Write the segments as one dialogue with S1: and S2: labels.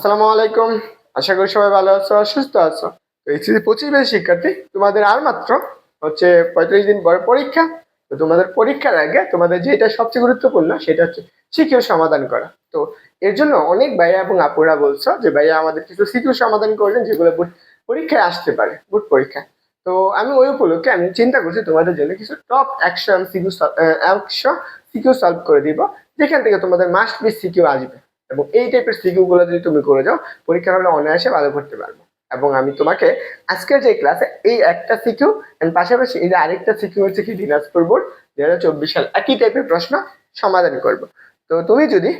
S1: আসসালামু আলাইকুম। আশা করি সবাই ভালো আছো আর সুস্থ আছো। তো এইচএসি পঁচিশ ব্যাচ শিক্ষার্থী, তোমাদের আর মাত্র হচ্ছে পঁয়ত্রিশ দিন পরে পরীক্ষা। তো তোমাদের পরীক্ষার আগে তোমাদের যেটা সবচেয়ে গুরুত্বপূর্ণ সেটা হচ্ছে সিকিউ সমাধান করা। তো এর জন্য অনেক ভাইয়া এবং আপুরা বলছো যে, ভাইয়া, আমাদের কিছু সিকিউ সমাধান করলেন যেগুলো পরীক্ষায় আসতে পারে, বুট পরীক্ষা। তো আমি ওই উপলক্ষে আমি চিন্তা করছি তোমাদের জন্য কিছু টপ একশো সিকিউ একশো সিকিউ সলভ করে দিব। যেখান থেকে তোমাদের মাস্ট বি সিকিউ আসবে। এবং এই টাইপের সিকিউ গুলো যদি তুমি করে যাও, পরীক্ষার হলে অনায়াসে ভালো করতে পারবে। এবং আমি তোমাকে আজকের যে ক্লাসে এই একটা সিকিউ এন্ড পাশাপাশি এই যে আরেকটা সিকিউ হচ্ছে কি, দিনাজপুর বোর্ড দুই হাজার চব্বিশ সাল একই টাইপের প্রশ্ন সমাধান করব। তো তুমি যদি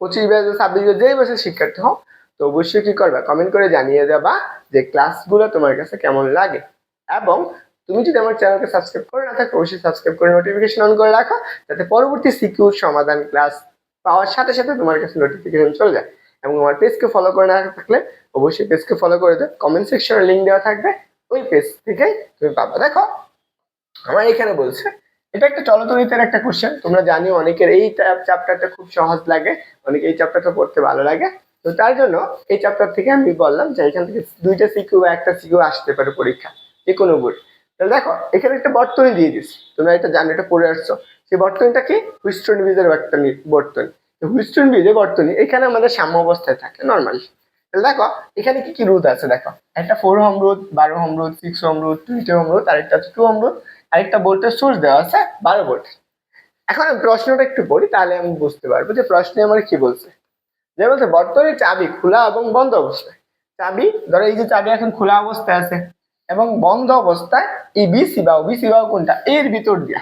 S1: পঁচিশ বছর ছাব্বিশ বছর যেই বছর শিক্ষার্থী হও, তো অবশ্যই কি করবে? কমেন্ট করে জানিয়ে দেবা যে ক্লাসগুলো তোমার কাছে কেমন লাগে। এবং তুমি যদি আমার চ্যানেলকে সাবস্ক্রাইব করে না থাকো, অবশ্যই সাবস্ক্রাইব করে নোটিফিকেশন অন করে রাখো, যাতে পরবর্তী সিকিউর সমাধান ক্লাস পাওয়ার সাথে সাথে তোমার কাছে নোটিফিকেশন চলে যায়। এবং আমার পেজকে ফলো করে না থাকলে অবশ্যই পেজকে ফলো করে দেবে কমেন্ট সেকশনে লিঙ্ক দেওয়া থাকবে। ওই পেজ থেকে তুমি পাবা। দেখো, আমার এখানে বলছে, এটা একটা চলতরিতের একটা কোশ্চেন তোমরা জানিও অনেকের এই চ্যাপ্টারটা খুব সহজ লাগে। অনেকে এই চ্যাপ্টারটা পড়তে ভালো লাগে। তো তার জন্য এই চ্যাপ্টার থেকে আমি বললাম যে, এখান থেকে দুইটা সিকিউ বা একটা সিকিউ আসতে পারে পরীক্ষা যে কোনো বই তাহলে দেখো, এখানে একটা বর্তনী দিয়ে দিচ্ছি। তোমরা এটা জানো, এটা পড়ে আসছো। সেই বর্তনীটা কি? হুইস্টন ব্রিজের বর্তনী বর্তনী। হুইস্টন ব্রিজের বর্তনী এখানে আমাদের সাম্য অবস্থায় থাকে নর্মালি দেখো, এখানে কি কি রুদ আছে দেখো? একটা ফোর হোম রুদ বারো হোম রুদ সিক্স হোম রুদ টোয়েন্টি হোম রুদ আরেকটা হচ্ছে টু হোম রুদ আরেকটা ভোল্টেজ সোর্স দেওয়া আছে, বারো ভোল্ট এখন আমি প্রশ্নটা একটু পড়ি, তাহলে আমি বুঝতে পারব যে প্রশ্নে আমার কি বলছে। যে বলছে, বর্তনীর চাবি খোলা এবং বন্ধ অবস্থায়। চাবি, ধরো এই যে চাবি এখন খোলা অবস্থায় আছে, এবং বন্ধ অবস্থায় এই বিসি বা বিসি বা কোনটা, এর ভিতর দিয়া।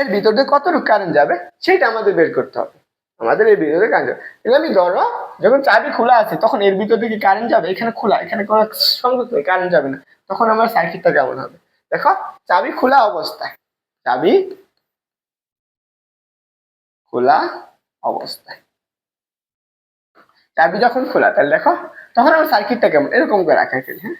S1: এর ভিতর দিয়ে কতটুকু কারেন্ট যাবে সেটা আমাদের বের করতে হবে। আমাদের এর ভিতরে কারেন্ট যাবে। আমি ধরো, যখন চাবি খোলা আছে, তখন এর ভিতর দিয়ে কি কারেন্ট যাবে, এখানে খোলা, এখানে কোনো সংযুক্ত কারেন্ট যাবে না। তখন আমার সার্কিটটা কেমন হবে? দেখো, চাবি খোলা অবস্থায়। চাবি খোলা অবস্থায়। চাবি যখন খোলা, তাহলে দেখো, তখন আমার সার্কিটটা কেমন? এরকম করে রাখা হ্যাঁ?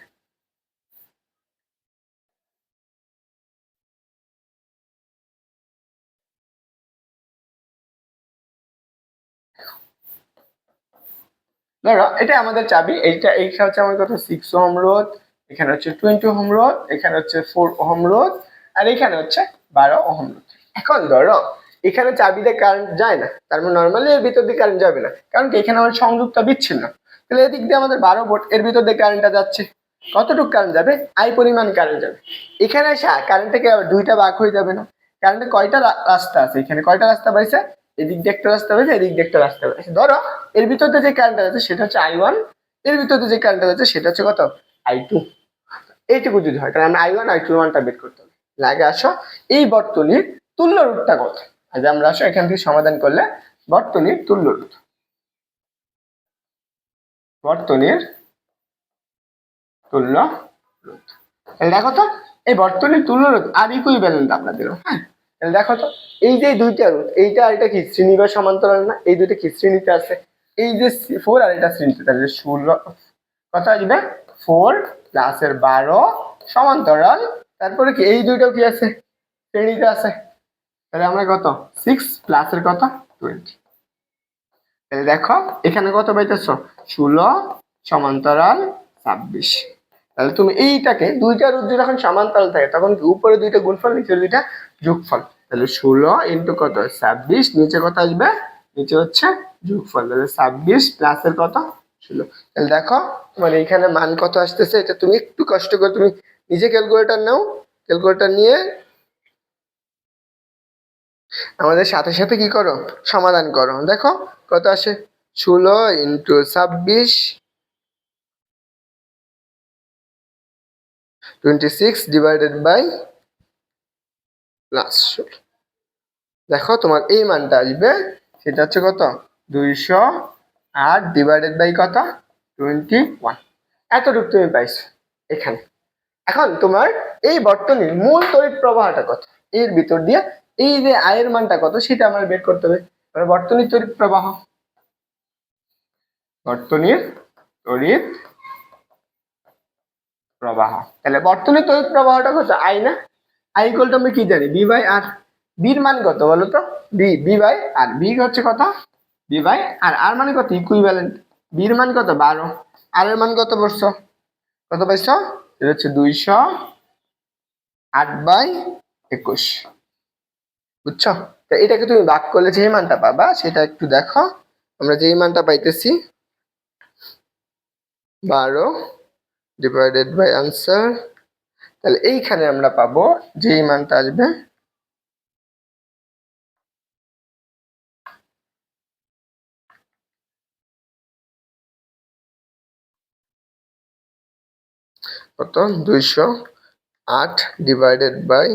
S1: ধরো এটা আমাদের চাবি। এইটা এইটা হচ্ছে আমার কত সিক্স ওহম রোধ, এখানে হচ্ছে টোয়েন্টি ওহম রোধ, এখানে হচ্ছে ফোর ওহম রোধ, আর এখানে হচ্ছে বারো ওহম রোধ। এখন ধরো, এখানে চাবিতে কারেন্ট যায় না, তার মানে নর্মালি এর ভিতর দিয়ে কারেন্ট যাবে না, কারণ কি এখানে আমার সংযুক্ত বিচ্ছিন্ন। তাহলে এদিক দিয়ে আমাদের বারো ভোল্ট এর ভিতর দিয়ে কারেন্টটা যাচ্ছে। কতটুকু কারেন্ট যাবে? আই পরিমাণ কারেন্ট যাবে। এখানে আসা কারেন্ট থেকে দুইটা ভাগ হয়ে যাবে না। কারেন্টে কয়টা রাস্তা আছে? এখানে কয়টা রাস্তা পাইছে? এদিক দিয়ে একটা রাস্তা পাইছে এদিক দিয়ে একটা রাস্তা পাইছে ধরো, এর ভিতর দিয়ে যে কারেন্টটা আছে, সেটা হচ্ছে আই ওয়ানের ভিতর যে কারেন্টটা আছে, সেটা হচ্ছে কত? আই টু এইটুকু যদি হয়, তাহলে আমরা আই ওয়ান আই টু ওয়ানটা বের করতে হবে। লাগে আসো, এই বর্তনীর তুল্য রূপটা কত? আজ আমরা আসো, এখান থেকে সমাধান করলে বর্তনীর তুল্য রূপ। বর্তনীর তুল্য তাহলে দেখো তো, এই বর্তনীর তুল্য রোধ আর ইকুইভ্যালেন্ট আপনাদের হ্যাঁ? তাহলে দেখো তো, এই যে দুইটা রোধ, এইটা আর এটা কি? শ্রেণি বা সমান্তরাল না? এই দুইটা কি? শ্রেণীতে আছে। এই যে ফোর আর এটা শ্রেণীতে, তাহলে ষোলো, কত আসবে? ফোর প্লাসের বারো সমান্তরাল। তারপরে কি? এই দুইটাও কি আছে? শ্রেণীতে আছে। তাহলে আমরা কত? সিক্স প্লাসের কত? টোয়েন্টি তাহলে দেখো, এখানে কত পাইতেছ? ষোলো সমান্তরাল ছাব্বিশ। তাহলে তুমি এইটাকে দুইটা রুদ্র যখন সমান্তরাল থাকে, তখন কি উপরে দুইটা গুণফল নিচে দুইটা যোগফল? তাহলে ষোলো ইন্টু কত? ছাব্বিশ, নিচে কত আসবে? নিচে হচ্ছে যোগফল। তাহলে ছাব্বিশ প্লাসের কত? ষোলো। তাহলে দেখো, তোমার এইখানে মান কত আসতেছে, এটা তুমি একটু কষ্ট করে তুমি নিজে ক্যালকুলেটার নাও। ক্যালকুলেটার নিয়ে আমাদের সাথে সাথে কি করো? সমাধান করো। দেখো, কত আসে? ষোলো ইন্টু ছাব্বিশ twenty six divided by plus দেখো তোমার এই মানটা আসবে, সেটা হচ্ছে কত? দুইশো আট ডিভাইডেড বাই কত? টোয়েন্টি ওয়ান এতটুকু তুমি পাইছো এখানে। এখন তোমার এই বর্তনীর মূল তড়িৎ প্রবাহটা কত? এর ভিতর দিয়ে এই যে আয়ের মানটা কত, সেটা আমার বের করতে হবে। বর্তনীর তড়িৎ প্রবাহ। বর্তনীর তড়িৎ প্রবাহ। তাহলে বর্তনীর তড়িৎ প্রবাহটা কত আই না? আই ইকুয়াল আমরা কি জানি? বি বাই আর বির মান কত বলো তো? B B by R B হচ্ছে কত? বি বাই আর আর মানে কত? ইকুইভ্যালেন্ট বির মান কত? বারো। আর এর মান কত পড়ছো কত পাইছো? এটা হচ্ছে দুইশো আট বাই একুশ। বুঝছ? তো এটাকে তুমি ভাগ করলে যে মানটা পাবা, সেটা একটু দেখো। আমরা যেই মানটা পাইতেছি, বারো ডিভাইডেড বাই আনসার তাহলে এইখানে আমরা পাবো যে মানটা আসবে কত? দুইশো আট ডিভাইডেড বাই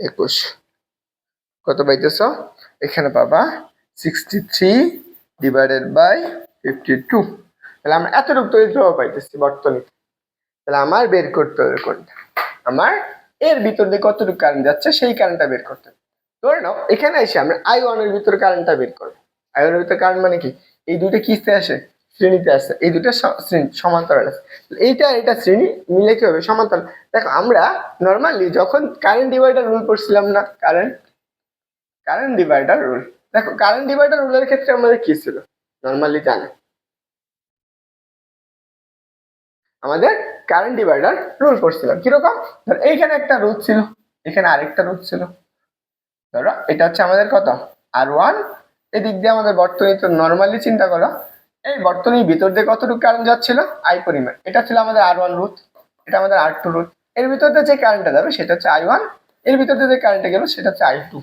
S1: একুশ। কত পাইতেছ? এখানে পাবা sixty three divided by fifty two তাহলে আমরা এতটুকু তৈরি পাইতেছি বর্তমানে তাহলে আমার বের করতে হবে কোনটা? আমার এর ভিতর দিয়ে কতটুকু কারেন্ট যাচ্ছে, সেই কারেন্টটা বের করতে হবে। ধরে নাও, এখানে এসে আমরা আই ওয়ানের ভিতরে কারেন্টটা বের করব। আই ওয়ানের ভিতরে কারেন্ট মানে কি? এই দুটো কিস্তে আসে, শ্রেণীতে আসে, এই দুটো সমান্তরাল আছে এইটা এটা শ্রেণি মিলে কি হবে? সমান্তরাল। দেখো, আমরা নর্মালি যখন কারেন্ট ডিভাইডার রুল পড়ছিলাম না কারেন্ট কারেন্ট ডিভাইডার রুল দেখো কারেন্ট ডিভাইডার রুলের ক্ষেত্রে আমাদের কি ছিল? নর্মালি জানে। আমাদের কারেন্ট ডিভাইডার রুল করছিলাম। কীরকম? ধর এইখানে একটা রুট ছিল, এখানে আরেকটা রুট ছিল। ধরো, এটা হচ্ছে আমাদের কত? আর ওয়ান এদিক দিয়ে আমাদের বর্তনী তো নর্মালি চিন্তা করো, এই বর্তনীর ভিতর দিয়ে কতটুকু কারেন্ট যাচ্ছিল? আই পরিমাণ। এটা ছিল আমাদের আর ওয়ান রুট এটা আমাদের আর টু রুট এর ভিতর দিয়ে যে কারেন্টটা যাবে, সেটা হচ্ছে আই ওয়ানের ভিতর দিয়ে যে কারেন্টটা গেল, সেটা হচ্ছে আই টু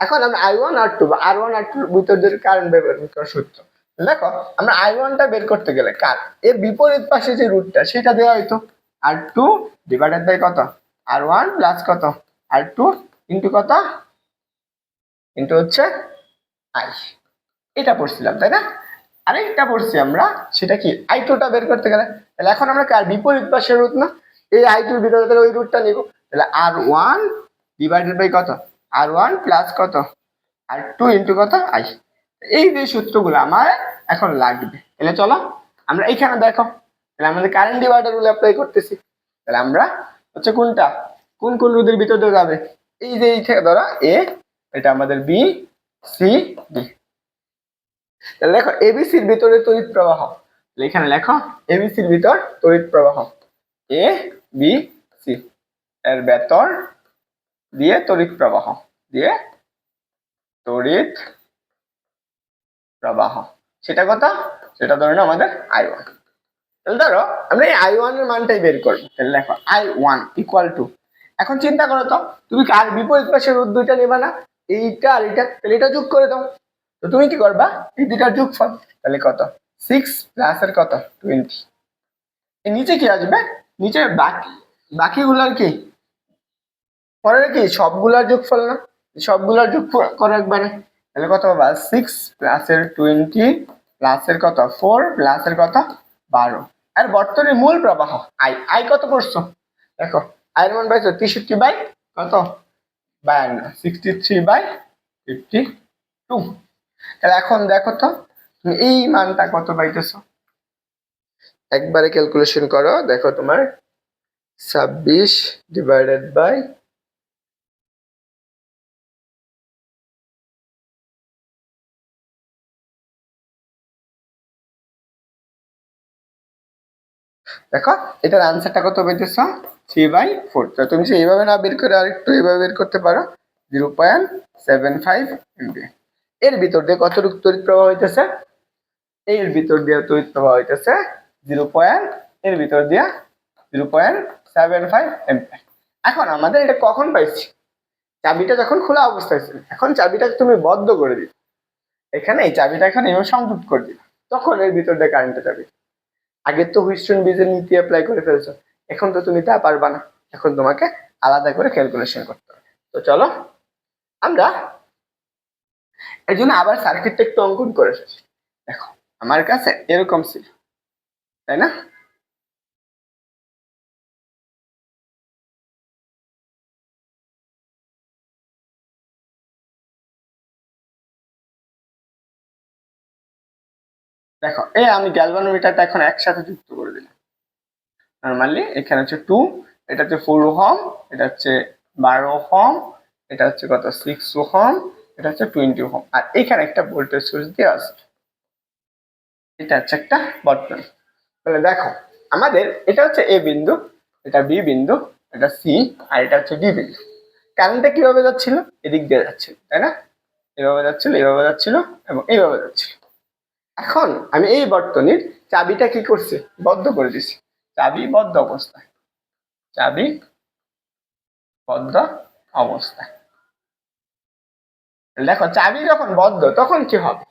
S1: এখন আমরা আই ওয়ান আর টু বা আর ওয়ান আর টু ভিতর দিয়ে কারেন্ট বের করার সূত্র। দেখো, আমরা আই ওয়ানটা বের করতে গেলে কার? এর বিপরীত পাশে যে রুটটা সেটা দেওয়া হয়তো আর টু ডিভাইডেড বাই কত? আর ওয়ান প্লাস কত? আর টু ইন্টু কত? ইন্টু হচ্ছে আই এটা পড়ছিলাম, তাই না? আরেকটা পড়ছি আমরা, সেটা কি? আই টুটা বের করতে গেলে। তাহলে এখন আমরা কার? বিপরীত পাশের রুট না? এই আই টুর ভিতরে তাহলে ওই রুটটা নিব। তাহলে আর ওয়ান ডিভাইডেড বাই কত? আর ওয়ান প্লাস কত? আর টু ইন্টু কত? আই এই যে সূত্রগুলো আমার এখন লাগবে। তাহলে চলো, আমরা এইখানে দেখো। তাহলে আমাদের কারেন্ট ডিভাইডার রুল অ্যাপ্লাই করতেছি। তাহলে আমরা হচ্ছে কোনটা? কোন কোন রুদের ভিতর দিয়ে যাবে? এই যে এই থেকে ধরা এ এটা আমাদের বি সি ডি তাহলে দেখো এবিসির ভিতরে তড়িৎ প্রবাহ। এখানে লেখো এবিসির ভিতর তড়িৎ প্রবাহ। এ বি সি এর ভেতর দিয়ে তড়িৎ প্রবাহ। দিয়ে তড়িৎ প্রবাহ। সেটা কত? সেটা ধরে আমাদের আই ওয়ান তাহলে ধরো, আমরা এই আই ওয়ানের মানটাই বের করব। তাহলে দেখো আই ওয়ান ইকুয়াল টু এখন চিন্তা করো তো, তুমি কার বিপরীত পাশের রোধ দুইটা নেবা না? এইটা আর এটা তাহলে এটা যোগ করে দাও। তো তুমি কি করবা? এই দুইটার যোগফল, তাহলে কত? সিক্স প্লাস এর কত? টোয়েন্টি এই নিচে কি আসবে? নিচে বাকি, বাকিগুলার কি? পরের কি? সবগুলার যোগফল না? সবগুলার যোগ করে একবারে। তাহলে কত পাবা? সিক্স প্লাসের টোয়েন্টি প্লাসের কত? ফোর প্লাসের কত? বারো। আর বর্তমানে মূল প্রবাহ আই আই কত পড়ছো? দেখো আয়ের মান পাইছো তেষট্টি বাই কত? বায়ান্ন sixty three by fifty two তাহলে এখন দেখো তো, তুমি এই মানটা কত পাইতেছো? একবারে ক্যালকুলেশন করো, দেখো তোমার ছাব্বিশ ডিভাইডেড বাই দেখো, এটার আনসারটা কত পেতেছ থ্রি বাই ফোর তো তুমি এইভাবে না বের করে আরেকটু এইভাবে বের করতে পারো। জিরো পয়েন্ট সেভেন ফাইভ এর ভিতর দিয়ে কতটুকু তড়িৎ প্রবাহ হইতেছে? এর ভিতর দিয়ে তড়িৎ প্রবাহ হইতেছে জিরো পয়েন্ট এর ভিতর দিয়ে zero point seven five amp এখন আমাদের এটা কখন পাইছি? চাবিটা যখন খোলা অবস্থায় ছিল, এখন চাবিটা তুমি বদ্ধ করে দিবে এখানে এই চাবিটা এখন এভাবে সংযুক্ত করে দিবে তখন এর ভিতর দিয়ে কারেন্টটা যাবে। আগে তো হুইস্টন ব্রিজের নীতি অ্যাপ্লাই করে ফেলছো, এখন তো তুমি তা পারবা না। এখন তোমাকে আলাদা করে ক্যালকুলেশন করতে হবে। তো চলো, আমরা এর জন্য আবার সার্কিটটা একটু অঙ্কন করে ফেলি। দেখো, আমার কাছে এরকম ছিল, তাই না? দেখো, এ আমি গ্যালভানোমিটারটা এখন একসাথে যুক্ত করে দিলাম। নর্মালি এখানে হচ্ছে টু এটা হচ্ছে ফোর হোম এটা হচ্ছে বারো হোম এটা হচ্ছে কত? সিক্স হোম এটা হচ্ছে টোয়েন্টি হোম আর এখানে একটা ভোল্টেজ সোর্স দিয়ে আছে। এটা হচ্ছে একটা বর্তনী। তাহলে দেখো, আমাদের এটা হচ্ছে এ বিন্দু, এটা বি বিন্দু, এটা সি আর এটা হচ্ছে ডি বিন্দু। কারেন্টটা কীভাবে যাচ্ছিল? এদিক দিয়ে যাচ্ছিল, তাই না? এভাবে যাচ্ছিল এভাবে যাচ্ছিল, এবং এইভাবে যাচ্ছিল। এখন আমি এই বর্তনীর চাবিটা কি করছি? বদ্ধ করে দিছি। চাবি বদ্ধ অবস্থায়। চাবি বদ্ধ অবস্থায়। দেখো, চাবি যখন বদ্ধ, তখন কি হবে?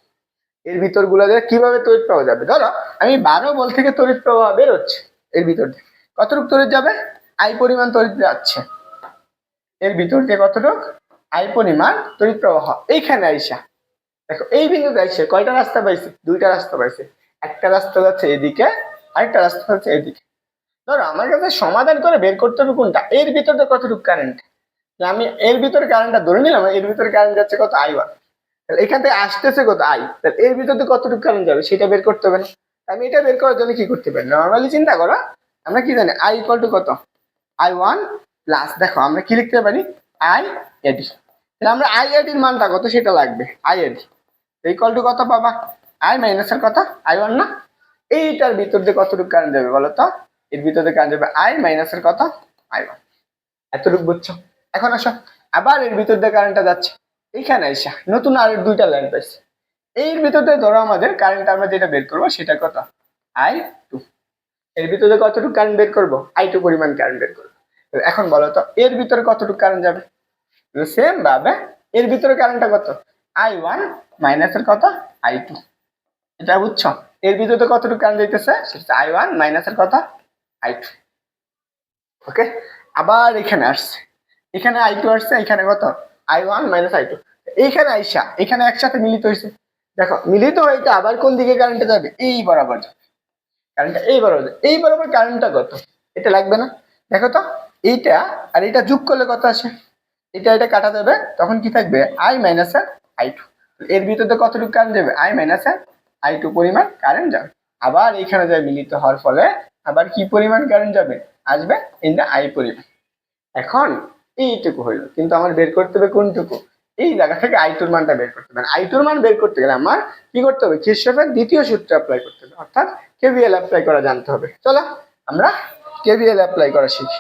S1: এর ভিতরগুলো কীভাবে তড়িৎ প্রবাহ যাবে? ধরো, আমি বারো বল থেকে তড়িৎ প্রবাহ বেরোচ্ছে এর ভিতর দিয়ে। কতটুকু তড়িৎ যাবে? আই পরিমাণ তড়িৎ যাচ্ছে। এর ভিতর দিয়ে কতটুক? আই পরিমাণ তড়িৎ প্রবাহ। এইখানে আইসা। দেখো, এই বিন্দুতে আইসে কয়টা রাস্তা পাইছে? দুইটা রাস্তা পাইছে। একটা রাস্তা যাচ্ছে এদিকে, আরেকটা রাস্তা যাচ্ছে এদিকে। ধরো, আমার কাছে সমাধান করে বের করতে হবে কোনটা? এর ভিতরে কতটুকু কারেন্ট আমি এর ভিতরে কারেন্টটা ধরে নিলাম, এর ভিতরে কারেন্ট যাচ্ছে কত? আই ওয়ান তাহলে এখান থেকে আসতেছে কত? আই তাহলে এর ভিতরে কতটুকু কারেন্ট যাবে? সেটা বের করতে হবে না। আমি এটা বের করার জন্য কি করতে পারি? নর্মালি চিন্তা করো, আমরা কি জানি? আই ইকুয়াল টু কত? আই ওয়ান প্লাস দেখো, আমরা কি লিখতে পারি? আই এডি তাহলে আমরা আই এডির মানটা কত? সেটা লাগবে। আই এডি ইকুয়াল টু কত পাবা আই মাইনাসের কথা? আই ওয়ান না? এইটার ভিতর দিয়ে কতটুকু কারেন্ট যাবে বলো তো এর ভিতরে কারেন্ট যাবে আই মাইনাসের কথা? আই ওয়ান এতটুকু বুঝছ? এখন আসো। আবার এর ভিতর দিয়ে কারেন্টটা যাচ্ছে। এইখানে এসে নতুন আর দুইটা লাইন পাইছি। এর ভিতর দিয়ে ধরো আমাদের কারেন্ট আমরা যেটা বের করব সেটা কত আই টু এর ভিতরে কতটুকু কারেন্ট বের করব? আই টু পরিমাণ কারেন্ট বের করব। এখন বলো তো, এর ভিতরে কতটুকু কারেন্ট যাবে? সেম ভাবে এর ভিতরে কারেন্টটা কত? আই ওয়ান মাইনাসের কত? আই টু এটা বুঝছ? এর ভিতরে কতটুকু কারেন্ট সেটা আই ওয়ান মাইনাসের কত? আই টু ওকে আবার এখানে আসছে। এখানে আই টু আসছে, এখানে কত? I one minus I two এইখানে আইসা, এখানে একসাথে মিলিত হয়েছে দেখো, মিলিত হইতে আবার কোন দিকে কারেন্টটা যাবে? এই বরাবর কারেন্টটা এই বরাবর এই বরাবর কারেন্টটা কত? এটা লাগবে না। দেখো তো, এইটা আর এটা যোগ করলে কত আসে? এটা এটা কাটা যাবে, তখন কি থাকবে? আই মাইনাস আই টু এর ভিতরে কতটুকু কারেন্ট যাবে? আই মাইনাস আই টু পরিমাণ কারেন্ট যাবে। আবার এখানে যায় মিলিত হওয়ার ফলে আবার কি পরিমাণ কারেন্ট যাবে? আসবে ইন দ্য আই পরিমাণ। এখন এইটুকু হইল কিন্তু আমার বের করতে হবে কোনটুকু? এই জায়গা থেকে আইটুর মানটা বের করতে হবে। আই টুর মান বের করতে গেলে আমার কি করতে হবে? খ্রিস্টফের দ্বিতীয় সূত্র অ্যাপ্লাই করতে হবে। অর্থাৎ কেভিএল অ্যাপ্লাই করা জানতে হবে। চলো, আমরা কেভিএল অ্যাপ্লাই করা শিখি।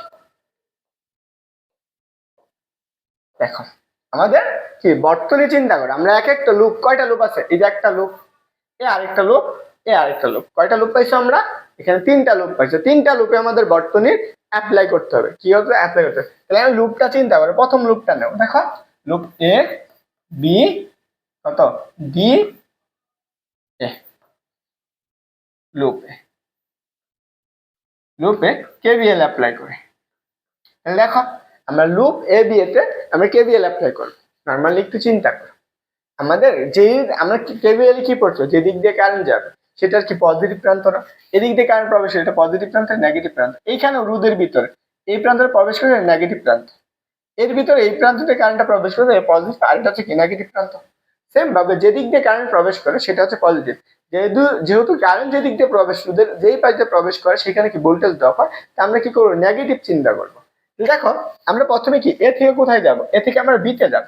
S1: দেখো, আমাদের কি, বর্তনী চিন্তা করে। আমরা এক একটা লুপ কয়টা লুপ আছে? এই যে একটা লুপ এ আরেকটা লুপ এ আরেকটা লুপ কয়টা লুপ পাইছো আমরা? এখানে তিনটা লুপ পাইছো। তিনটা লুপে আমাদের বর্তনীর অ্যাপ্লাই করতে হবে। কি হবে অ্যাপ্লাই করতে হবে। তাহলে আমি লুপটা চিন্তা করে। প্রথম লুপটা নেব। দেখো লুপ এ বি কত? ডি এ লুপে লুপে কেভিএল অ্যাপ্লাই করে। দেখো, আমরা লুপ এ বি এতে আমরা কেভিএল অ্যাপ্লাই করব। নর্মালি একটু চিন্তা করো। আমাদের যে, আমরা কেভিএল কি পড়ছো? যে দিক দিয়ে কারেন্ট যাবে, সেটার কি পজিটিভ প্রান্ত না? এদিক দিয়ে কারেন্ট প্রবেশ করে, এটা পজিটিভ প্রান্ত নেগেটিভ প্রান্ত? এইখানে রোদের ভিতরে, এই প্রান্তে প্রবেশ করে নেগেটিভ প্রান্ত। এর ভিতরে এই প্রান্ততে কারেন্টটা প্রবেশ করে পজিটিভ আর এটা হচ্ছে কি নেগেটিভ প্রান্ত? সেম ভাবে যে দিক দিয়ে কারেন্ট প্রবেশ করে, সেটা হচ্ছে পজিটিভ যেহেতু যেহেতু কারেন্ট যে দিক দিয়ে প্রবেশ, রোদের, যেই পাশ দিয়ে প্রবেশ করে, সেখানে কি ভোল্টেজ ড্রপ হয়, তা আমরা কি করব? নেগেটিভ চিন্তা করব। দেখো, আমরা প্রথমে কি এ থেকে কোথায় যাব? এ থেকে আমরা বিতে যাব।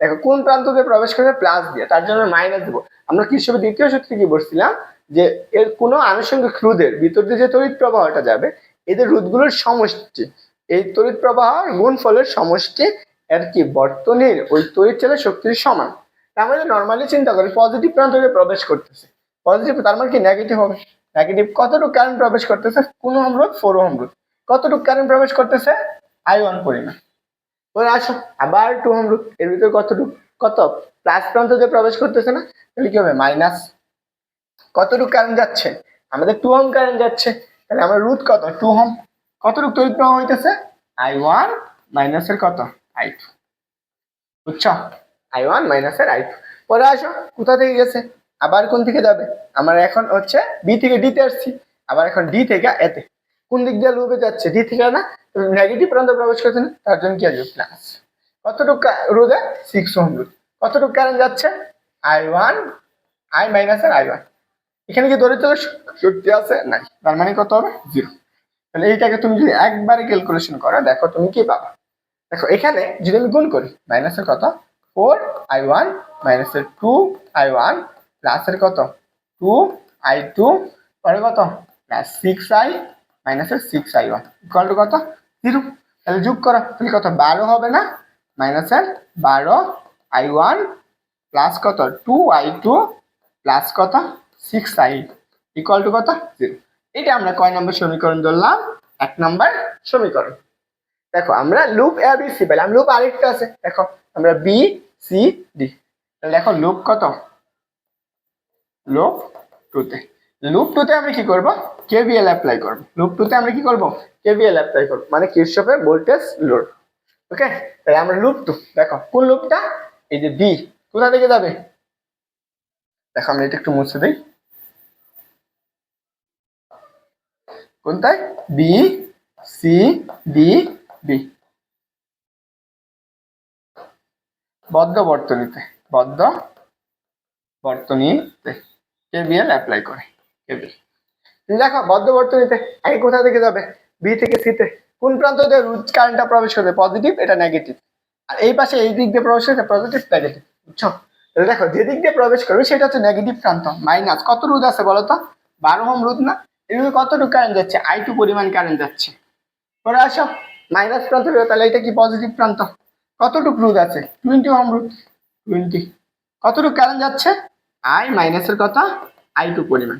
S1: দেখো, কোন প্রান্ত দিয়ে প্রবেশ করবে? প্লাস দিয়ে। তার জন্য মাইনাস দেবো। আমরা কৃষকের দ্বিতীয় সূত্রে কি বলছিলাম যে এর কোনো আনুষঙ্গিক রোধের ভিতর দিয়ে যে তড়িৎ প্রবাহটা যাবে, এদের রোধগুলোর সমষ্টি। এই তড়িৎ প্রবাহ গুণফলের সমষ্টি এর কি? বর্তনীর। ওই তড়িৎ চালের শক্তির সমান। তার মানে নর্মালি চিন্তা করি পজিটিভ প্রান্ত দিয়ে প্রবেশ করতেছে। পজিটিভ তার মানে কি? নেগেটিভ হবে। নেগেটিভ কতটুকু কারেন্ট প্রবেশ করতেছে? কোন অমরোধ ফোর অমরোধ কতটুকু কারেন্ট প্রবেশ করতেছে? আই ওয়ান পরিমাণ। ওই আসো, আবার টু অমরুদ এর ভিতরে কতটুকু? কত? প্লাস প্রান্ত দিয়ে প্রবেশ করতেছে না, তাহলে কি হবে? মাইনাস কতটুকু কারেন্ট যাচ্ছে? আমাদের টু হোম কারেন্ট যাচ্ছে। তাহলে আমার রুট কত? টু হোম কতটুকু তড়িৎ প্রবাহ হইতেছে? আই ওয়ান মাইনাসের কত? আই টু বুঝছ? আই ওয়ান মাইনাসের আই টু পরে আসো, কোথা থেকে গেছে? আবার কোন থেকে যাবে? আমার এখন হচ্ছে বি থেকে ডিতে আসছি। আবার এখন ডি থেকে এতে কোন দিক দিয়ে লুপে যাচ্ছে? ডি থেকে না নেগেটিভ প্রান্ত প্রবেশ করছে না, তার জন্য কি আসবে প্লাস কতটুকু রোদে সিক্স ওহম রোদ কতটুকু কারেন্ট যাচ্ছে? আই ওয়ান আই মাইনাস আর আই ওয়ান এখানে কি দরিদ্র শক্তি আছে? নাই। তার মানে কত হবে? জিরো তাহলে এইটাকে তুমি যদি একবারে ক্যালকুলেশন করো, দেখো তুমি কি পাবা? দেখো, এখানে যদি আমি গুণ করি মাইনাসের কত? ফোর আই ওয়ান মাইনাসের টু আই ওয়ান প্লাসের কত? টু আই টু পরে কত? প্লাস সিক্স আই মাইনাসের six I one equal to কত? জিরো তাহলে যোগ করো। তাহলে কত? বারো হবে না? মাইনাসের বারো আই ওয়ান প্লাস কত? টু আই টু প্লাস কত? সিক্স আই ইকুয়াল টু কত? জিরো এটা আমরা কয় নম্বর সমীকরণ ধরলাম? এক নম্বর সমীকরণ। দেখো, আমরা লুপ এ বি সি পেলাম। লুপ আরেকটা আছে। দেখো, আমরা বি সি ডি তাহলে দেখো লুপ কত? লুপ টুতে লুপ টুতে আমরা কি করব? কেভিএল অ্যাপ্লাই করব। লুপ টুতে আমরা কি করব? কেভিএল অ্যাপ্লাই করব। মানে কিরশফের ভোল্টেজ লোড ওকে তাহলে আমরা লুপ টু দেখো, কোন লুপটা এই যে বি কোথা থেকে যাবে? দেখো, আমরা এটা একটু মুছে দিই। কোনটায়? বি সি ডি বি বদ্ধ বর্তনীতে। বদ্ধ বর্তনীতে। কেবিএল অ্যাপ্লাই করে। দেখো বদ্ধ বর্তনীতে আগে কোথা থেকে যাবে? বি থেকে সিতে কোন প্রান্ত দিয়ে রুট কারেন্টটা প্রবেশ করবে? পজিটিভ এটা নেগেটিভ আর এই পাশে এই দিক দিয়ে প্রবেশ করবে পজিটিভ নেগেটিভ বুঝছ? তাহলে দেখো, যে দিক দিয়ে প্রবেশ করবে, সেটা হচ্ছে নেগেটিভ প্রান্ত। মাইনাস কত রোধ আছে বলো তো? বারো হোম রোধ না? এগুলো কতটুকু কারেন্ট যাচ্ছে? আই টু পরিমাণ কারেন্ট যাচ্ছে। পরে আসো। মাইনাস প্রান্ত হলো, তাহলে এটা কি পজিটিভ প্রান্ত? কতটুকু রোধ আছে? টোয়েন্টি হোম রোধ টোয়েন্টি কতটুকু কারেন্ট যাচ্ছে? আই মাইনাসের কথা আই টু পরিমাণ।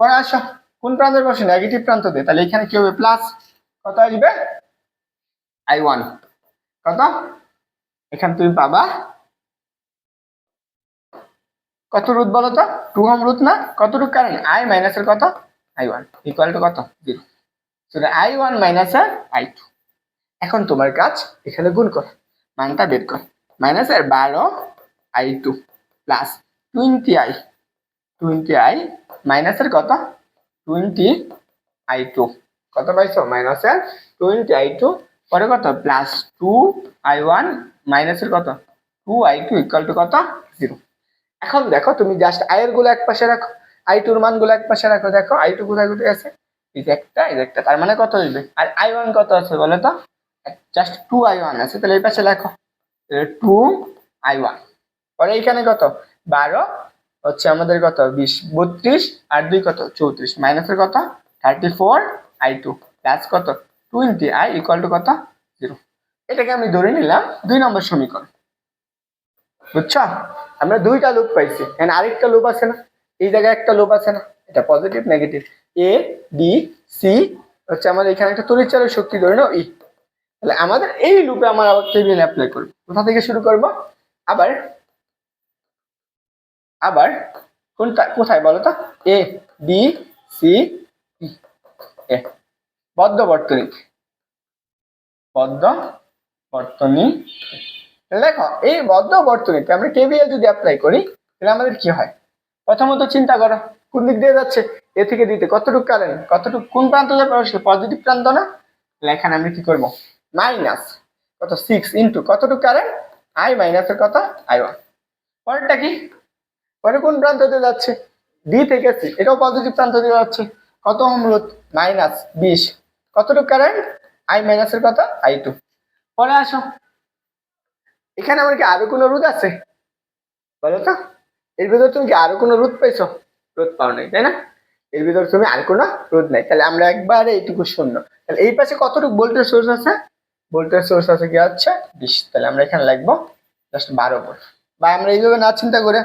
S1: পরে আসো। কোন প্রান্তের পাশে নেগেটিভ প্রান্ত দিয়ে। তাহলে এখানে কি হবে? প্লাস কত আসবে? আই ওয়ান কত? এখানে তুমি পাবা। কত রুট বলো তো? টু হোম রুট না? কতটুকু কারেন্ট আই মাইনাসের কত? আই ওয়ান ইকুয়াল টু কত? জিরো আই ওয়ান মাইনাসের আই টু এখন তোমার কাজ এখানে গুণ কর। মানটা বের কর। মাইনাসের বারো I two plus twenty I twenty I মাইনাসের কত? টোয়েন্টি আই টু কত পাইছো? মাইনাসের টোয়েন্টি আই টু পরে কত? প্লাস টু আই ওয়ান মাইনাসের কত? Two I two equal to কত? জিরো এখন দেখো, তুমি জাস্ট আয়েরগুলো এক পাশে রাখো আই টুর মানগুলো এক পাশে রাখো, দেখো আই টু কোথায় কোথায় আছে? এই যে একটা, এই একটা, তার মানে কত আসবে আর আই ওয়ান কত আছে বলো তো? জাস্ট টু আই ওয়ান আছে, তাহলে এই পাশে লেখো টু আই ওয়ান পরে এইখানে কত? বারো হচ্ছে আমাদের কত? বিশ, বত্রিশ, আর দুই কত? চৌত্রিশ। মাইনাসের কত? Thirty four I two plus কত? টোয়েন্টি আই ইকুয়াল টু কত? জিরো এটাকে আমি ধরে নিলাম দুই নম্বর সমীকরণ। বুঝছ? আমরা দুইটা লুপ পাইছি। এখানে আরেকটা লুপ আছে না? এই জায়গায় একটা লুপ আছে না? এটা positive negative A B C হচ্ছে আমাদের এখানে একটা তড়িৎচালের শক্তি ধরে নাও ই তাহলে আমাদের এই লুপে আমার আবার কেবিএল অ্যাপ্লাই করব। কোথা থেকে শুরু করব? আবার আবার কোনটা, কোথায় বলো তো? এ বি সি এ বদ্ধ বর্তনী। বদ্ধ বর্তনী। দেখো এই বদ্ধ বর্তনীতে আমরা কেবিএল যদি অ্যাপ্লাই করি, তাহলে আমাদের কি হয়? প্রথমত চিন্তা করো, কোন দিক দিয়ে যাচ্ছে? এ থেকে দিতে কতটুকু কারেন্ট কতটুকু, কোন প্রান্ত প্রবেশ পজিটিভ প্রান্ত না? তাহলে এখানে আমরা কি করব? মাইনাস কত? সিক্স ইন্টু কতটুকু কারেন্ট আই মাইনাসের কত? আই ওয়ান পরেরটা কি? পরে কোন প্রান্ত দিয়ে যাচ্ছে? ডি থেকে সি এটাও পজিটিভ প্রান্ত দিয়ে যাচ্ছে। কত রোধ? মাইনাস বিশ। কতটুকু কারেন্ট আই মাইনাসের কত আই টু পরে আসো। এখানে আমার কি আরও কোনো রোধ আছে? বলো তো। এর ভিতরে তুমি কি আরও কোনো রোধ পাইছো রোধ পাও নাই, তাই না? এর ভিতরে তুমি আর কোনো রোধ নাই। তাহলে আমরা একবারে এইটুকু শূন্য। তাহলে এই পাশে কতটুকু ভোল্টেজ সোর্স আছে? ভোল্টেজ সোর্স আছে কি হচ্ছে? বিশ। তাহলে আমরা এখানে লিখব জাস্ট বারো ভোল্ট। বা আমরা এইভাবে না চিন্তা করে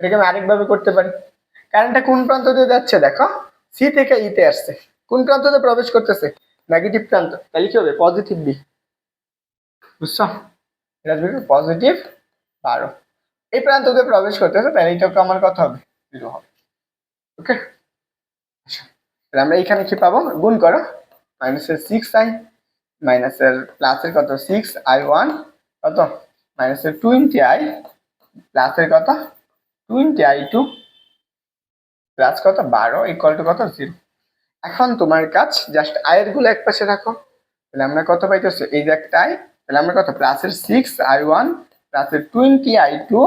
S1: এটাকে আমি আরেকভাবে করতে পারি। কারেন্টটা কোন প্রান্ত দিয়ে যাচ্ছে দেখো? সি থেকে ইতে আসছে। কোন প্রান্ত দিয়ে প্রবেশ করতেছে? নেগেটিভ প্রান্ত। তাহলে কি হবে? পজিটিভ বি বুঝছ? এটা পজিটিভ বারো। এই প্রান্ত দিয়ে প্রবেশ করতেছে, তাহলে এইটাকে আমার কত হবে। জিরো হবে। ওকে তাহলে আমরা এখানে কি পাবো? গুণ করো। মাইনাসের সিক্স আই মাইনাসের প্লাসের কত? সিক্স আই ওয়ান কত? মাইনাসের টোয়েন্টি আই প্লাসের কত? টোয়েন্টি আই টু প্লাস কত? বারো ইকুয়াল টু কত? জিরো এখন তোমার কাজ জাস্ট আয়েরগুলো এক পাশে রাখো। তাহলে আমরা কত পাইতেছি? এই যে একটা আই তাহলে আমরা কত? প্লাসের সিক্স আই ওয়ান প্লাসের টোয়েন্টি আই টু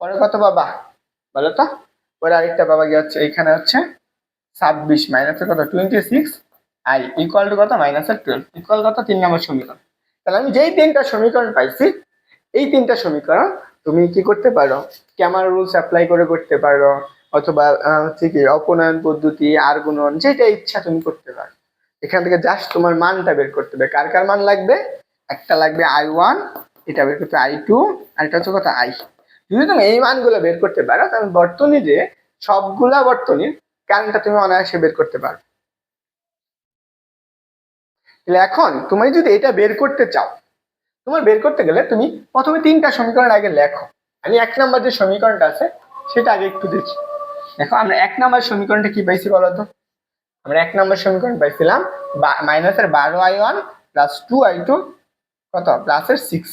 S1: পরে কত পাবা? বলো তো? পরে আরেকটা পাবা কি হচ্ছে, এইখানে হচ্ছে ছাব্বিশ মাইনাসের কত? Twenty six I equal to কত? মাইনাসের টুয়েলভ ইকুয়াল কত? তিন নম্বর সমীকরণ। তাহলে আমি যেই তিনটা সমীকরণ পাইছি, এই তিনটা সমীকরণ তুমি কি করতে পারো? ক্যামার রুলস অ্যাপ্লাই করে করতে পারো, অথবা হচ্ছে কি, অপনয়ন পদ্ধতি আর গুণন যেটা ইচ্ছা তুমি করতে পারো। এখান থেকে জাস্ট তোমার মানটা বের করতে হবে। কার কার মান লাগবে? একটা লাগবে আই ওয়ান এটা বের করতে আই টু আর এটা হচ্ছে কথা আই যদি তুমি এই মানগুলো বের করতে পারো, তাহলে বর্তনী যে সবগুলা বর্তনীর কারেন্টটা তুমি অনায়াসে বের করতে পারো। এখন তুমি যদি এটা বের করতে চাও তোমার বের করতে গেলে তুমি প্রথমে তিনটা সমীকরণ আগে লেখো। আমি এক নাম্বার যে সমীকরণটা আছে, সেটা আগে একটু দেখি। দেখো, আমরা এক নাম্বার সমীকরণটা কি পাইছি বলো তো? আমরা এক নম্বর সমীকরণ পাইছিলাম মাইনাসের বারো I one plus two I two, কত? প্লাসের সিক্স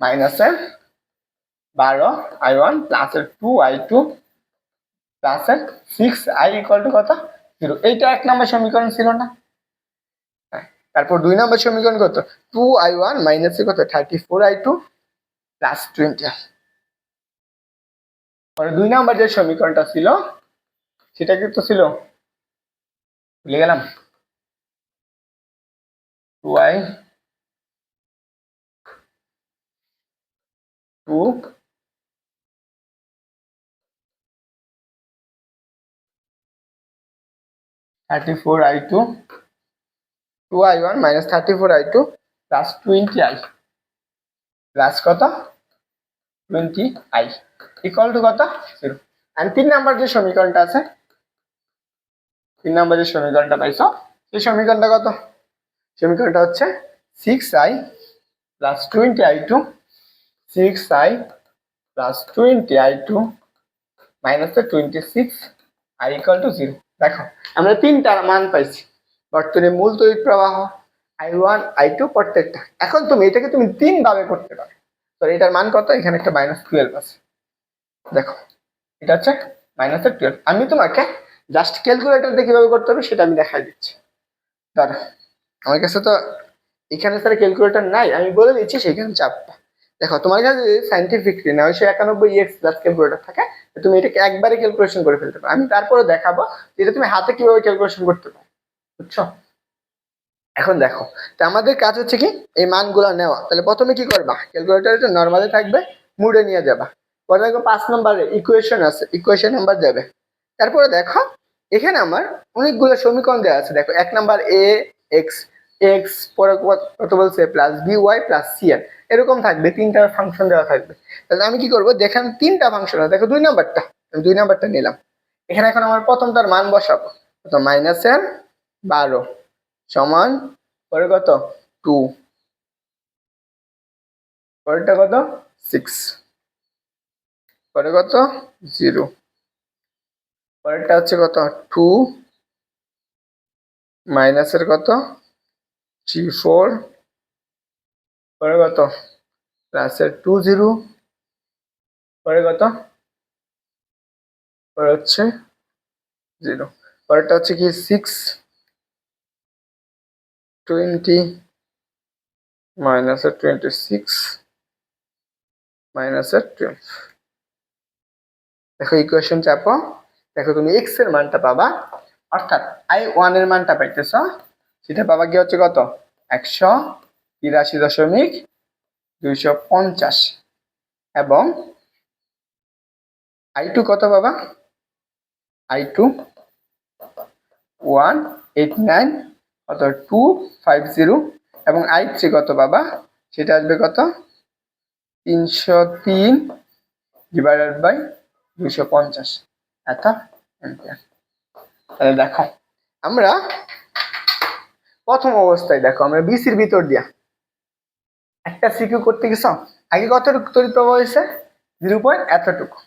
S1: মাইনাসের বারো আই ওয়ান প্লাসের টু আই টু প্লাসের সিক্স আই ইকুয়াল টু কত? জিরো এইটা এক নম্বর সমীকরণ ছিল না। তারপর দুই নম্বর সমীকরণ কত? টু আই ওয়ান মাইনাসে কত? Thirty four I two plus twenty পরে দুই নাম্বার যে সমীকরণটা ছিল, সেটা কিন্তু ছিল? ভুলে গেলাম। Two I two thirty four I two two I one minus thirty four I two plus twenty I plus কত? টোয়েন্টি আই ইকুয়াল টু কত? জিরো অ্যান্ড তিন নাম্বার যে সমীকরণটা আছে, তিন নাম্বার যে সমীকরণটা পাইছো, সেই সমীকরণটা কত? সমীকরণটা হচ্ছে six I plus twenty I two six I plus twenty I two minus twenty six I equal to zero দেখো, আমরা তিনটা মান পাইছি। বর্তমানে মূল তড়িৎ প্রবাহ আই ওয়ান আই টু প্রত্যেকটা। এখন তুমি এটাকে তুমি তিন ভাবে করতে পারো। তো এটার মান কত? এখানে একটা মাইনাস টুয়েলভ আছে। দেখো, এটা হচ্ছে মাইনাসের টুয়েলভ আমি তোমাকে জাস্ট ক্যালকুলেটরতে কীভাবে করতে হবে সেটা আমি দেখাই দিচ্ছি। ধরো, আমার কাছে তো এখানে স্যার ক্যালকুলেটর নাই। আমি বলে দিচ্ছি সেখানে চাপটা দেখো, তোমার কাছে যদি সাইন্টিফিক নয়শো একানব্বই এক্স প্লাস ক্যালকুলেটর থাকে তুমি এটাকে একবারে ক্যালকুলেশন করে ফেলতে পারো। আমি তারপরে দেখাবো যে এটা তুমি হাতে কীভাবে ক্যালকুলেশন করতে পারো। বুঝছ? এখন দেখো, তো আমাদের কাজ হচ্ছে কি? এই মানগুলো নেওয়া। তাহলে প্রথমে কি করবা? ক্যালকুলেটরটা নর্মালি থাকবে, মুডে নিয়ে যাবা। পরে দেখো পাঁচ নম্বর ইকুয়েশন আছে ইকুয়েশন নাম্বার যাবে। তারপরে দেখো, এখানে আমার অনেকগুলো সমীকরণ দেওয়া আছে। দেখো, এক নাম্বার এ এক্স এক্স পরে কত- বলছে? Plus B Y plus C N এরকম থাকবে, তিনটা ফাংশন দেওয়া থাকবে। তাহলে আমি কি করব? দেখেন তিনটা ফাংশন আছে। দেখো দুই নাম্বারটা আমি দুই নাম্বারটা নিলাম। এখানে এখন আমার প্রথমটার মান বসাবো। মাইনাস মাইনাসের বারো। সমান, পরে কত? টু। পরেরটা কত? সিক্স। পরে কত? জিরো। পরেরটা হচ্ছে কত? টু। মাইনাসের কত? Three, four. পরে কত? প্লাসের টু, জিরো। পরে কত? পরে হচ্ছে জিরো। পরেরটা হচ্ছে কি? সিক্স। টোয়েন্টি মাইনাসের টোয়েন্টি সিক্স মাইনাসের টুয়েলভ দেখো ইকুয়েশন চাপো দেখো তুমি এক্সের মানটা পাবা। অর্থাৎ আই ওয়ানের মানটা পাইতেছ। সেটা পাবা কি হচ্ছে কত? একশো তিরাশি দশমিক দুইশো পঞ্চাশ। এবং আই টু কত পাবা? I two one eight nine কত টু ফাইভ জিরো এবং আই থ্রি কত বাবা? সেটা আসবে কত? তিনশো তিন ডিভাইডেড বাই দুশো পঞ্চাশ। এত? তাহলে দেখো, আমরা প্রথম অবস্থায় দেখো, আমরা বিসির ভিতর দিয়া। একটা সিকিউ করতে গেছ? আগে কতটুকু তড়িৎ প্রবাহ হয়েছে? জিরো পয়েন্ট এতটুকু।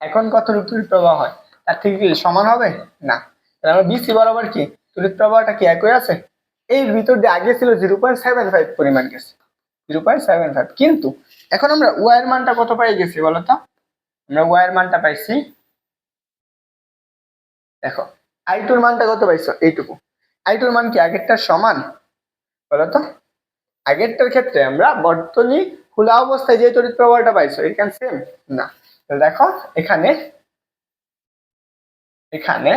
S1: এখন কতটুকু তড়িৎ প্রবাহ হয়? তার থেকে কি, সমান হবে? না। তাহলে আমরা বিসি বরাবর কি? তড়িৎ প্রবাহটা কি একই আছে? এর ভিতর দিয়ে আগে ছিল জিরো পয়েন্ট সেভেন ফাইভ পরিমাণ গেছে। জিরো পয়েন্ট সেভেন ফাইভ কিন্তু এখন আমরা ওয়ার মানটা কত পাই গেছি বলতো আমরা ওয়ার মানটা পাইছি, দেখো আই টুর মানটা কত পাইছো? এইটুকু। আই টুর মান কি আগেরটার সমান? বলতো আগেরটার ক্ষেত্রে আমরা বর্তনী খোলা অবস্থায় যে তড়িৎ প্রবাহটা পাইছো এখানে সেম না। দেখো, এখানে এখানে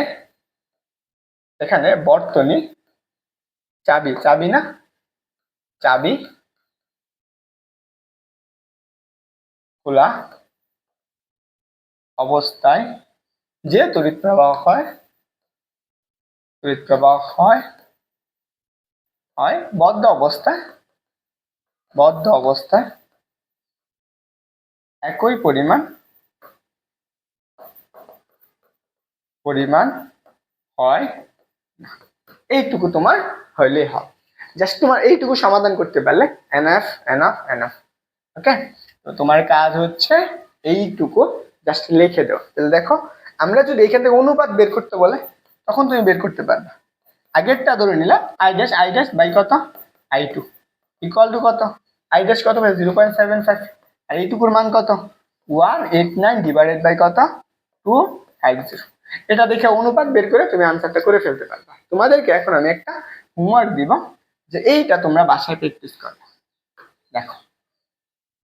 S1: এখানে বর্তনী চাবি চাবি না চাবি খোলা অবস্থায় যে তড়িৎ প্রবাহ হয়, তড়িৎ প্রবাহ হয় হয় বদ্ধ অবস্থায় বদ্ধ অবস্থায় একই পরিমাণ পরিমাণ হয়। এইটুকু তোমার হইলেই হবে। জাস্ট তোমার এইটুকু সমাধান করতে পারলে এনাফ এনাফ এনাফ ওকে তো তোমার কাজ হচ্ছে এইটুকু জাস্ট লিখে দাও। তাহলে দেখো, আমরা যদি এখান থেকে অনুপাত বের করতে বলে, তখন তুমি বের করতে পারবে। আগেরটা ধরে নিলাম I dash I dash by কত? আই টু ইকুয়াল টু কত? আই ড্যাশ কত পাই জিরো পয়েন্ট সেভেন ফাইভ আর এইটুকুর মান কত? One eight nine divided by কত? টু ফাইভ জিরো এটা দেখে অনুপাত বের করে তুমি আনসারটা করে ফেলতে পারবে। তোমাদেরকে এখন আমি একটা হোমওয়ার্ক দিব যে এইটা তোমরা বাসায় প্র্যাকটিস করো। দেখো,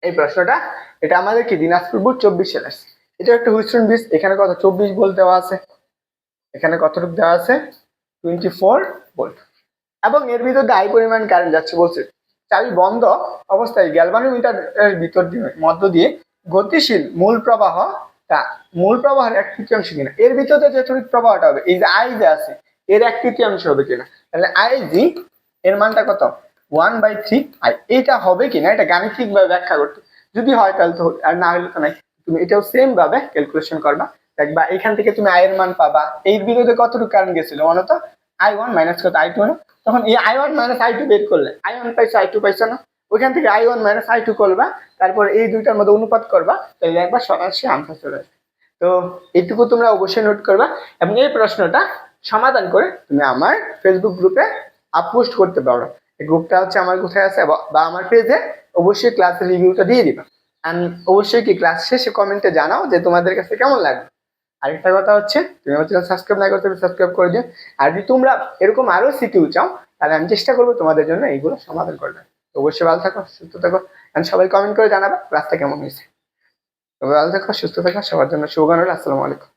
S1: এই প্রশ্নটা, এটা আমাদের কি, দিনাজপুর বোর্ড চব্বিশ সালে আসছে এটা একটা হুইস্টন বিচ এখানে কত, চব্বিশ ভোল্ট দেওয়া আছে। এখানে কতটুকু দেওয়া আছে? টোয়েন্টি ফোর ভোল্ট এবং এর ভিতর দিয়ে পরিমাণ কারেন্ট যাচ্ছে বলছে। চাবি বন্ধ অবস্থায় গ্যালভানোমিটার এর ভিতর দিয়ে, মধ্য দিয়ে গতিশীল মূল প্রবাহ তা মূল প্রবাহের এক তৃতীয়াংশ কিনা? এর ভিতরে যে তড়িৎ প্রবাহটা হবে, এই যে আই যে আছে, এর এক তৃতীয়াংশ হবে কিনা? তাহলে আই জি, এর মানটা কত? ওয়ান বাই থ্রি আই এটা হবে কিনা? এটা গাণিতিক ভাবে ব্যাখ্যা করতে। যদি হয় তাহলে তো আর না হলে তো নাই। তুমি এটাও সেম ভাবে ক্যালকুলেশন করবা। দেখবা এখান থেকে তুমি আই এর মান পাবা। এর বিরুদ্ধে কতটুকু কারেন্ট গেছিল মনে তো? আই ওয়ান মাইনাস কত? আই টু তখন এই I one minus I two বের করলে। আই ওয়ান পাইছো আই টু পাইছো না? ওইখান থেকে I one minus I two করবা, তারপর এই দুইটার মধ্যে অনুপাত করবা, তাহলে একবার সরাসরি আনসার চলে আসবে। তো এইটুকু তোমরা অবশ্যই নোট করবা এবং এই প্রশ্নটা সমাধান করে তুমি আমার ফেসবুক গ্রুপে আপপোস্ট করতে পারো। এই গ্রুপটা হচ্ছে আমার কোথায় আছে বা- আমার পেজে অবশ্যই ক্লাসের রিভিউটা দিয়ে দিবা। অ্যান্ড অবশ্যই কি ক্লাস শেষে কমেন্টে জানাও যে তোমাদের কাছে কেমন লাগবে আরেকটা কথা হচ্ছে, তুমি আমার চ্যানেল সাবস্ক্রাইব না করতে সাবস্ক্রাইব করে দিও। আর যদি তোমরা এরকম আরও সিকিউ চাও, তাহলে আমি চেষ্টা করব তোমাদের জন্য এইগুলো সমাধান করবে তো অবশ্যই ভালো থাকো, সুস্থ থাকো অ্যান্ড সবাই কমেন্ট করে জানাবে রাস্তা কেমন হয়েছে তবে ভালো থাকো, সুস্থ থাকো, সবার জন্য শুভকামনা। আসসালামু আলাইকুম